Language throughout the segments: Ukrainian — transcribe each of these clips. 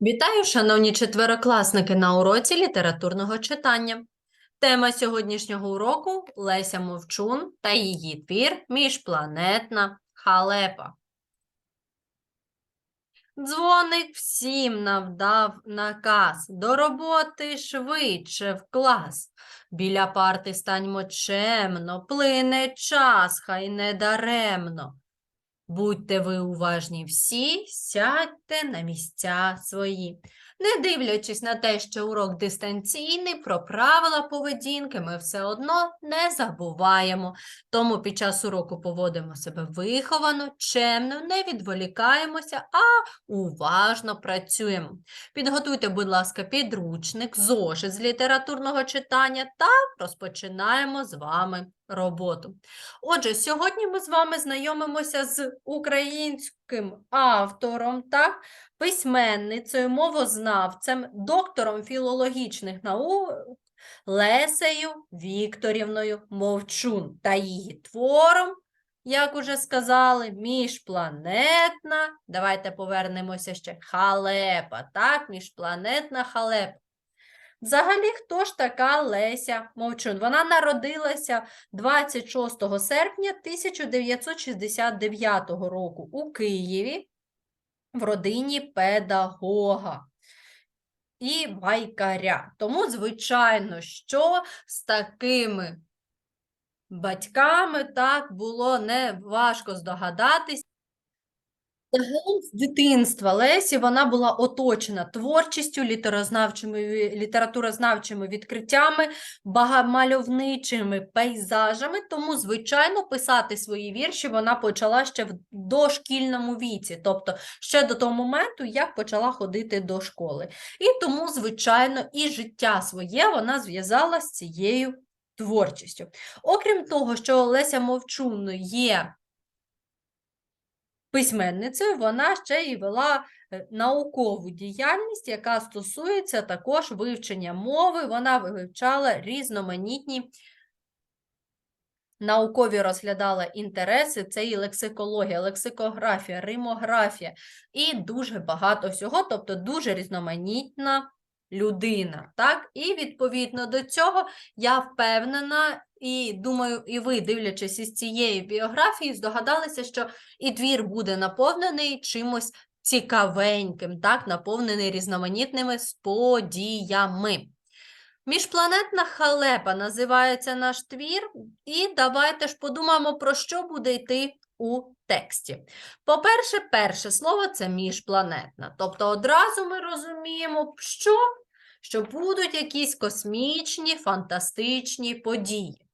Вітаю, шановні четверокласники на уроці літературного читання. Тема сьогоднішнього уроку Леся Мовчун та її твір Міжпланетна халепа. Дзвоник всім навдав наказ до роботи швидше в клас. Біля парти станьмо чемно, плине час, хай не даремно. Будьте ви уважні всі, сядьте на місця свої. Не дивлячись на те, що урок дистанційний, про правила поведінки ми все одно не забуваємо. Тому під час уроку поводимо себе виховано, чемно, не відволікаємося, а уважно працюємо. Підготуйте, будь ласка, підручник, зошит з літературного читання та розпочинаємо з вами роботу. Отже, сьогодні ми з вами знайомимося з українським автором, так, письменницею, мовознавцем, доктором філологічних наук Лесею Вікторівною Мовчун та її твором, як уже сказали, міжпланетна. Давайте повернемося ще халепа, так, міжпланетна халепа. Взагалі, хто ж така Леся Мовчун? Вона народилася 26 серпня 1969 року у Києві в родині педагога і байкаря. Тому, звичайно, що з такими батьками так було не важко здогадатись. Загалом з дитинства Лесі вона була оточена творчістю, літерознавчими, літературознавчими відкриттями, багамальовничими пейзажами, тому, звичайно, писати свої вірші вона почала ще в дошкільному віці, тобто ще до того моменту, як почала ходити до школи. І тому, звичайно, і життя своє вона зв'язала з цією творчістю. Окрім того, що Леся Мовчун є письменницею, вона ще й вела е, наукову діяльність, яка стосується також вивчення мови. Вона вивчала різноманітні наукові розглядала інтереси, це і лексикологія, лексикографія, римографія і дуже багато всього, тобто дуже різноманітна людина. Так? І відповідно до цього я впевнена, і думаю, і ви, дивлячись із цієї біографії, здогадалися, що і твір буде наповнений чимось цікавеньким, так? наповнений різноманітними подіями. Міжпланетна халепа називається наш твір, і давайте ж подумаємо, про що буде йти у тексті. По-перше, перше слово це міжпланетна. Тобто одразу ми розуміємо, що? Що будуть якісь космічні, фантастичні події.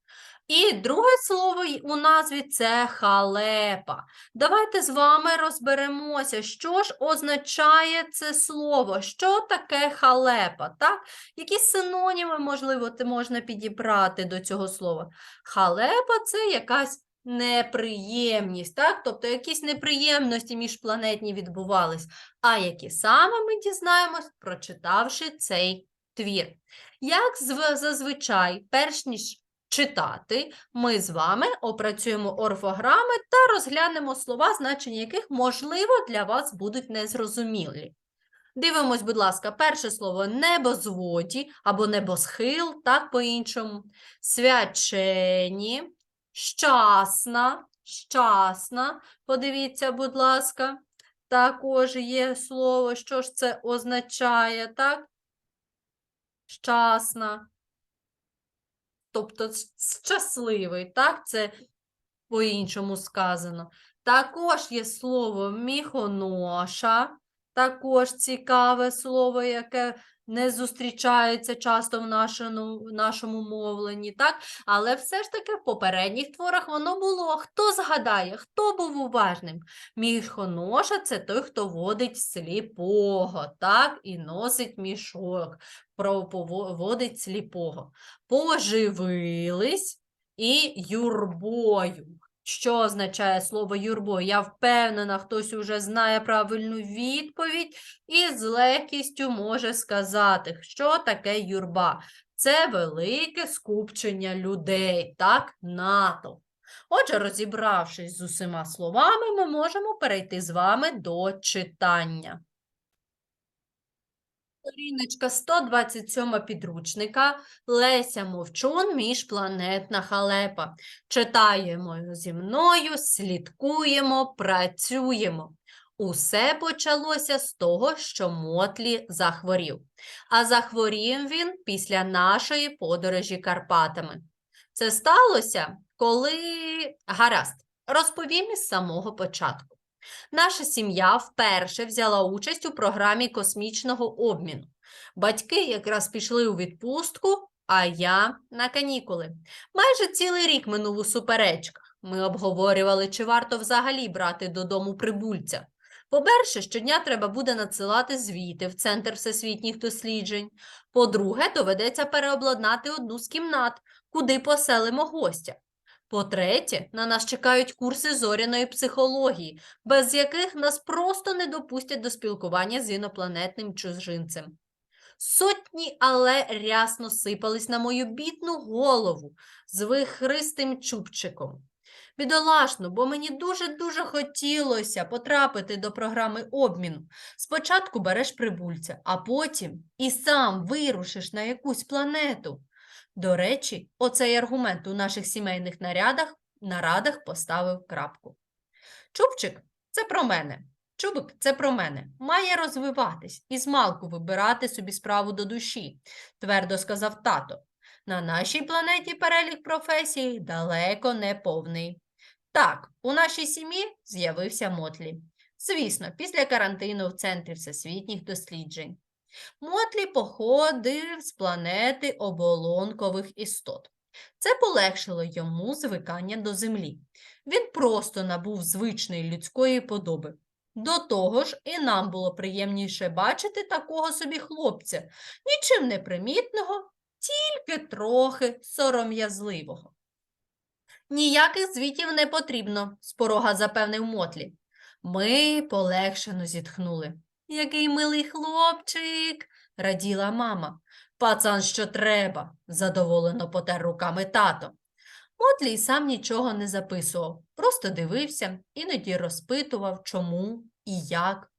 І друге слово у назві це халепа. Давайте з вами розберемося, що ж означає це слово, що таке халепа, так? Які синоніми, можливо, можна підібрати до цього слова? Халепа це якась неприємність, так? Тобто якісь неприємності міжпланетні відбувались. А які саме ми дізнаємось, прочитавши цей твір. Як зазвичай, перш ніж читати, ми з вами опрацюємо орфограми та розглянемо слова, значення яких, можливо, для вас будуть незрозумілі. Дивимось, будь ласка, перше слово небозводі або небосхил, так по-іншому. Свячені, щасна, щасна. Подивіться, будь ласка, також є слово, що ж це означає, так? Щасна. Тобто щасливий, так? Це по-іншому сказано. Також є слово міхоноша, також цікаве слово, яке не зустрічається часто в нашому, в нашому мовленні, так? Але все ж таки в попередніх творах воно було. Хто згадає, хто був уважним? Міхоноша – це той, хто водить сліпого, так? І носить мішок, водить сліпого. Поживились і юрбою. Що означає слово юрбою? Я впевнена, хтось уже знає правильну відповідь і з легкістю може сказати, що таке юрба. Це велике скупчення людей, так, натовп. Отже, розібравшись з усіма словами, ми можемо перейти з вами до читання. Сторіночка 127 підручника Леся Мовчун Міжпланетна халепа. Читаємо зі мною, слідкуємо, працюємо. Усе почалося з того, що Мотлі захворів. А захворів він після нашої подорожі Карпатами. Це сталося, коли гаразд, розповім із самого початку. Наша сім'я вперше взяла участь у програмі космічного обміну. Батьки якраз пішли у відпустку, а я на канікули. Майже цілий рік минув у суперечках. Ми обговорювали, чи варто взагалі брати додому прибульця. По-перше, щодня треба буде надсилати звіти в Центр всесвітніх досліджень. По-друге, доведеться переобладнати одну з кімнат, куди поселимо гостя. По-третє, на нас чекають курси зоряної психології, без яких нас просто не допустять до спілкування з інопланетним чужинцем. Сотні але рясно сипались на мою бідну голову з вихристим чубчиком. Бідолашно, бо мені дуже-дуже хотілося потрапити до програми обміну. Спочатку береш прибульця, а потім і сам вирушиш на якусь планету. До речі, оцей аргумент у наших сімейних нарядах, нарадах поставив крапку. Чубчик це про мене. Чубик це про мене. Має розвиватись і змалку вибирати собі справу до душі, твердо сказав тато. На нашій планеті перелік професій далеко не повний. Так, у нашій сім'ї з'явився Мотлі. Звісно, після карантину в Центрі всесвітніх досліджень. Мотлі походив з планети оболонкових істот. Це полегшило йому звикання до землі. Він просто набув звичної людської подоби. До того ж, і нам було приємніше бачити такого собі хлопця, нічим не примітного, тільки трохи сором'язливого. Ніяких звітів не потрібно, з порога запевнив Мотлі. Ми полегшено зітхнули. Який милий хлопчик, раділа мама. Пацан, що треба, задоволено потер руками тато. Мотлі й сам нічого не записував, просто дивився, іноді розпитував, чому і як.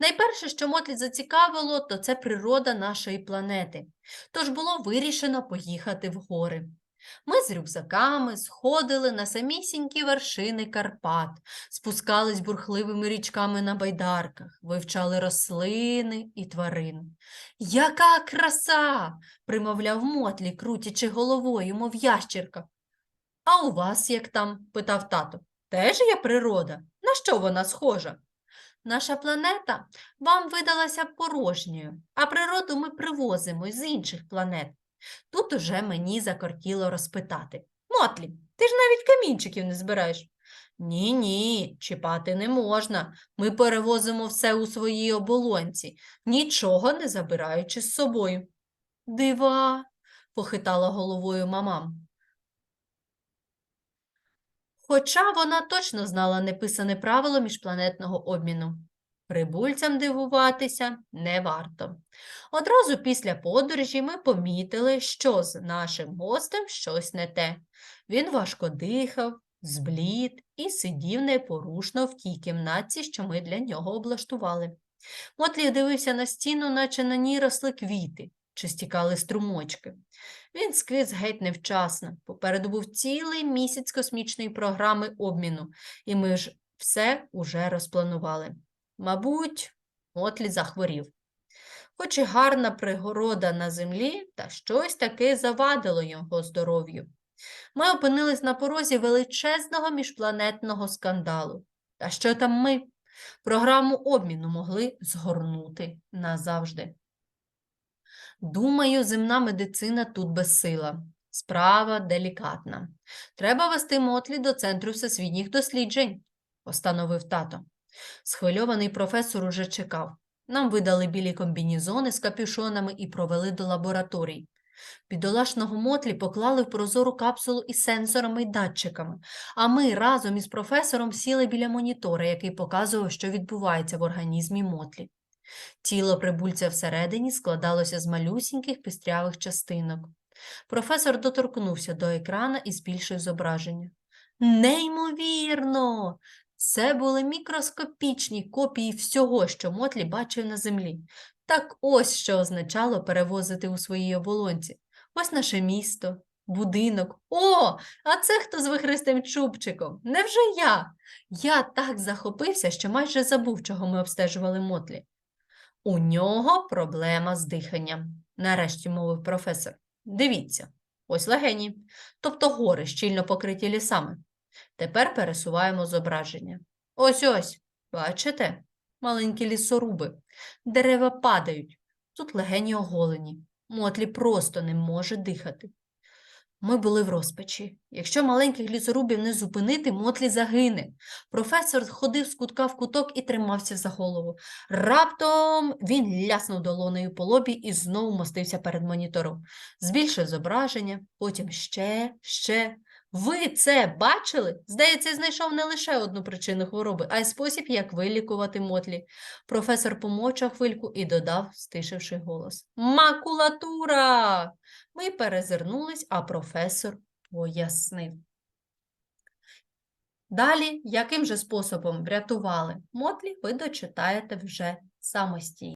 Найперше, що Мотлі зацікавило, то це природа нашої планети. Тож було вирішено поїхати в гори. Ми з рюкзаками сходили на самісінькі вершини Карпат, спускались бурхливими річками на байдарках, вивчали рослини і тварин. Яка краса! примовляв Мотлі, крутячи головою, мов ящірка. А у вас як там? питав тато. Теж є природа? На що вона схожа? Наша планета вам видалася порожньою, а природу ми привозимо з інших планет. Тут уже мені закортіло розпитати. Мотлі, ти ж навіть камінчиків не збираєш. Ні, ні, чіпати не можна. Ми перевозимо все у своїй оболонці, нічого не забираючи з собою. Дива, похитала головою мамам. Хоча вона точно знала неписане правило міжпланетного обміну. Прибульцям дивуватися не варто. Одразу після подорожі ми помітили, що з нашим гостем щось не те. Він важко дихав, зблід і сидів непорушно в тій кімнатці, що ми для нього облаштували. Мотлі дивився на стіну, наче на ній росли квіти чи стікали струмочки. Він скис геть невчасно. Попереду був цілий місяць космічної програми обміну, і ми ж все уже розпланували. Мабуть, Мотлі захворів. Хоч і гарна пригорода на землі, та щось таки завадило його здоров'ю. Ми опинились на порозі величезного міжпланетного скандалу. Та що там ми? Програму обміну могли згорнути назавжди. Думаю, земна медицина тут безсила. Справа делікатна. Треба вести Мотлі до Центру всесвітніх досліджень, постановив тато. Схвильований професор уже чекав. Нам видали білі комбінізони з капюшонами і провели до лабораторій. Бідолашного Мотлі поклали в прозору капсулу із сенсорами й датчиками, а ми разом із професором сіли біля монітора, який показував, що відбувається в організмі Мотлі. Тіло прибульця всередині складалося з малюсіньких пістрявих частинок. Професор доторкнувся до екрана і збільшив зображення. Неймовірно! Це були мікроскопічні копії всього, що Мотлі бачив на землі. Так ось що означало перевозити у своїй оболонці. Ось наше місто, будинок. О, а це хто з вихристим чубчиком? Невже я? Я так захопився, що майже забув, чого ми обстежували Мотлі. У нього проблема з диханням, нарешті мовив професор. Дивіться, ось легені, тобто гори щільно покриті лісами. Тепер пересуваємо зображення. Ось ось, бачите? Маленькі лісоруби. Дерева падають. Тут легені оголені. Мотлі просто не може дихати. Ми були в розпачі. Якщо маленьких лісорубів не зупинити, Мотлі загине. Професор ходив з кутка в куток і тримався за голову. Раптом він ляснув долонею по лобі і знову мостився перед монітором. Збільшив зображення, потім ще, ще. Ви це бачили? Здається, знайшов не лише одну причину хвороби, а й спосіб, як вилікувати Мотлі. Професор помовчав хвильку і додав, стишивши голос. Макулатура! Ми перезирнулись, а професор пояснив. Далі, яким же способом врятували Мотлі, ви дочитаєте вже самостійно.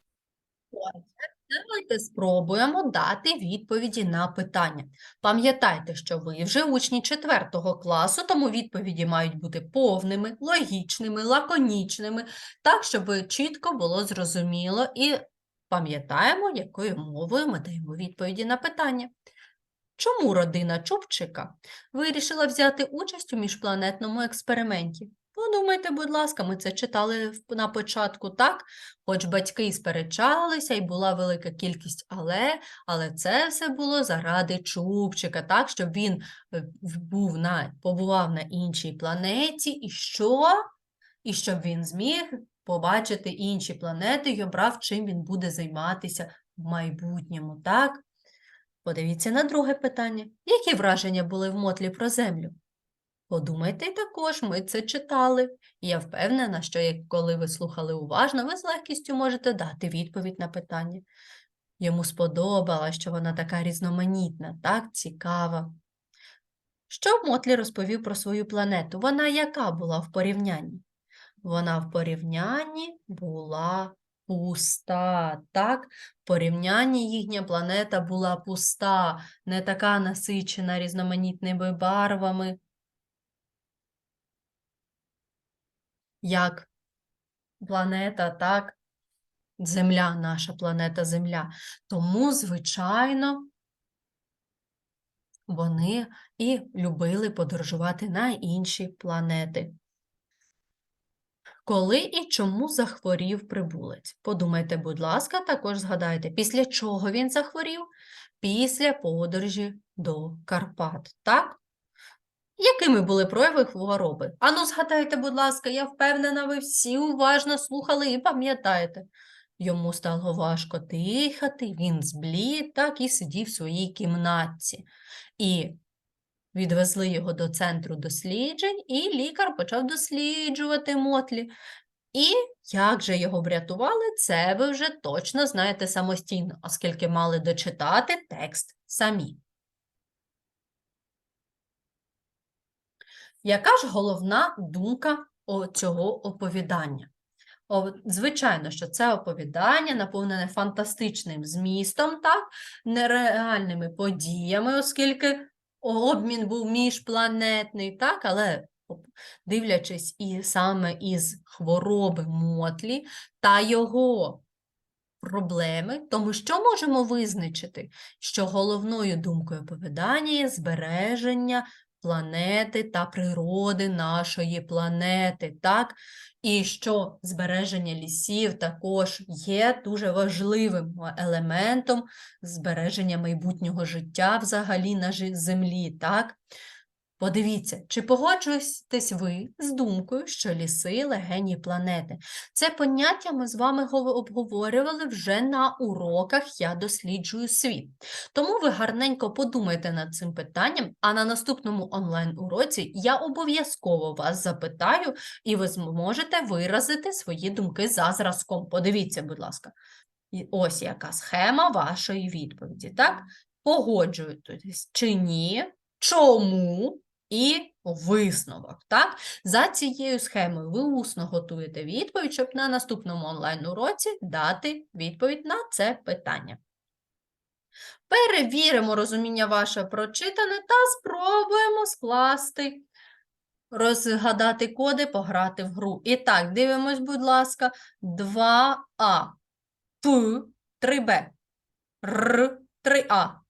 Давайте спробуємо дати відповіді на питання. Пам'ятайте, що ви вже учні 4 класу, тому відповіді мають бути повними, логічними, лаконічними, так, щоб чітко було зрозуміло і пам'ятаємо, якою мовою ми даємо відповіді на питання. Чому родина Чубчика вирішила взяти участь у міжпланетному експерименті? Подумайте, будь ласка, ми це читали на початку, так? Хоч батьки сперечалися, і була велика кількість але, але це все було заради Чубчика, так, щоб він е, був на, побував на іншій планеті, і що? І щоб він зміг побачити інші планети і обрав, чим він буде займатися в майбутньому, так? Подивіться на друге питання. Які враження були в Мотлі про Землю? Подумайте також, ми це читали. Я впевнена, що коли ви слухали уважно, ви з легкістю можете дати відповідь на питання. Йому сподобалось, що вона така різноманітна, так цікава. Що Мотлі розповів про свою планету? Вона яка була в порівнянні? Вона в порівнянні була пуста, так? В порівнянні їхня планета була пуста, не така насичена різноманітними барвами, як планета, так? Земля, наша планета Земля. Тому, звичайно, вони і любили подорожувати на інші планети. Коли і чому захворів прибулець? Подумайте, будь ласка, також згадайте, після чого він захворів? Після подорожі до Карпат, так? Якими були прояви хвороби? Ану, згадайте, будь ласка, я впевнена, ви всі уважно слухали і пам'ятаєте. Йому стало важко дихати, він зблід, так і сидів в своїй кімнатці. І відвезли його до центру досліджень, і лікар почав досліджувати Мотлі. І як же його врятували, це ви вже точно знаєте самостійно, оскільки мали дочитати текст самі. Яка ж головна думка цього оповідання? Звичайно, що це оповідання наповнене фантастичним змістом, так, нереальними подіями, оскільки обмін був міжпланетний, так, але дивлячись і саме із хвороби Мотлі та його проблеми, тому що можемо визначити, що головною думкою оповідання є збереження планети та природи нашої планети, так? І що збереження лісів також є дуже важливим елементом збереження майбутнього життя взагалі на землі, так? Подивіться, чи погоджуєтесь ви з думкою, що ліси легені планети? Це поняття ми з вами обговорювали вже на уроках Я досліджую світ. Тому ви гарненько подумайте над цим питанням, а на наступному онлайн-уроці я обов'язково вас запитаю, і ви зможете виразити свої думки за зразком. Подивіться, будь ласка. І ось яка схема вашої відповіді, так? Погоджуєтесь чи ні? Чому? І висновок. Так? За цією схемою ви усно готуєте відповідь, щоб на наступному онлайн-уроці дати відповідь на це питання. Перевіримо розуміння ваше прочитане та спробуємо скласти, розгадати коди, пограти в гру. І так, дивимось, будь ласка, 2А, П, 3Б, Р, 3А.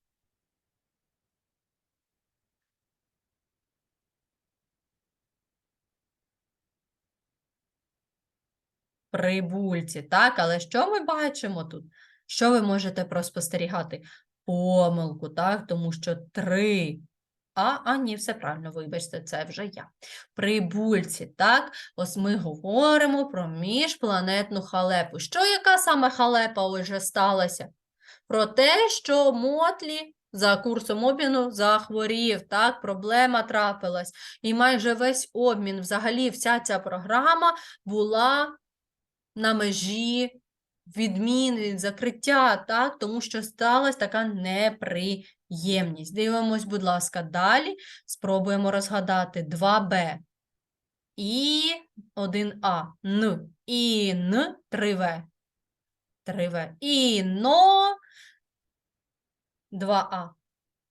Прибульці, так? Але що ми бачимо тут? Що ви можете проспостерігати? Помилку, так? Тому що 3 а, а ні, все правильно, вибачте, це вже я. Прибульці, так? Ось ми говоримо про міжпланетну халепу. Що яка саме халепа отже сталася? Про те, що Мотлі за курсом обміну захворів, так, проблема трапилась. І майже весь обмін, взагалі, вся ця програма була на межі відмін, від закриття, так, тому що сталася така неприємність. Дивимось, будь ласка, далі. Спробуємо розгадати 2Б і 1А, Н, і Н, 3В. 3В. Іно, 2А.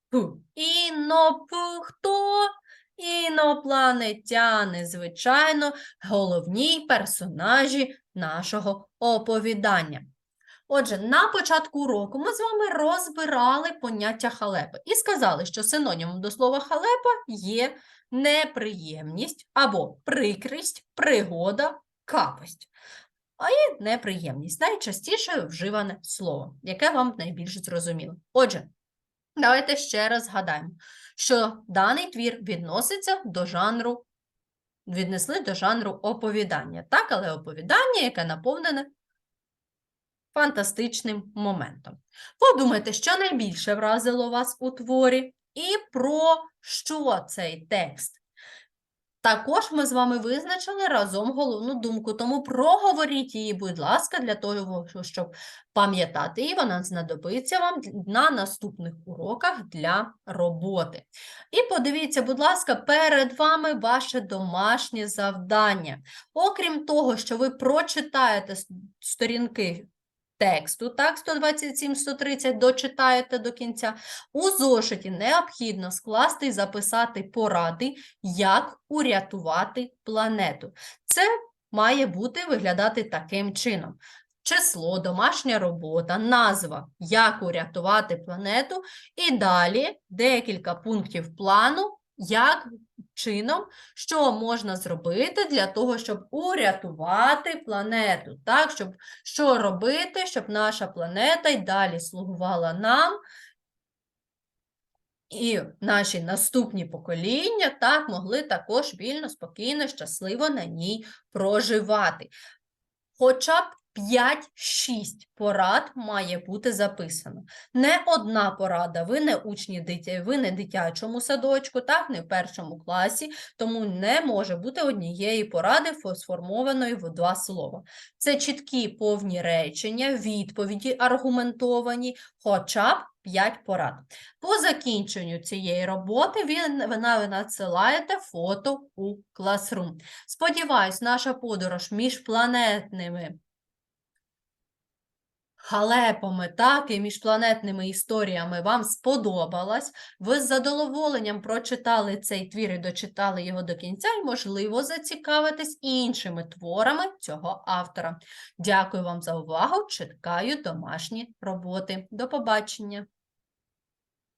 П. Іно, П, хто? Інопланетяни, звичайно, головні персонажі нашого оповідання. Отже, на початку уроку ми з вами розбирали поняття халепи і сказали, що синонімом до слова халепа є неприємність або прикрість, пригода, капость. А є неприємність найчастіше вживане слово, яке вам найбільш зрозуміло. Отже, давайте ще раз згадаємо, що даний твір відноситься до жанру віднесли до жанру оповідання. Так, але оповідання, яке наповнене фантастичним моментом. Подумайте, що найбільше вразило вас у творі, і про що цей текст. Також ми з вами визначили разом головну думку, тому проговоріть її, будь ласка, для того, щоб пам'ятати її, вона знадобиться вам на наступних уроках для роботи. І подивіться, будь ласка, перед вами ваше домашнє завдання. Окрім того, що ви прочитаєте сторінки тексту, так, 127-130 дочитаєте до кінця. У зошиті необхідно скласти і записати поради, як урятувати планету. Це має бути виглядати таким чином. Число, домашня робота, назва, як урятувати планету, і далі декілька пунктів плану, як чином, що можна зробити для того, щоб урятувати планету. Так, щоб що робити, щоб наша планета й далі слугувала нам. І наші наступні покоління так могли також вільно, спокійно, щасливо на ній проживати. Хоча б 5-6 порад має бути записано. Не одна порада, ви не учні дитя, ви не дитячому садочку, так, не в першому класі, тому не може бути однієї поради сформованої в два слова. Це чіткі повні речення, відповіді аргументовані, хоча б 5 порад. По закінченню цієї роботи ви, ви надсилаєте фото у Classroom. Сподіваюсь, наша подорож між планетними халепами, так і міжпланетними історіями вам сподобалась, ви з задоволенням прочитали цей твір і дочитали його до кінця, і, можливо, зацікавитесь іншими творами цього автора. Дякую вам за увагу! Чекаю домашні роботи. До побачення!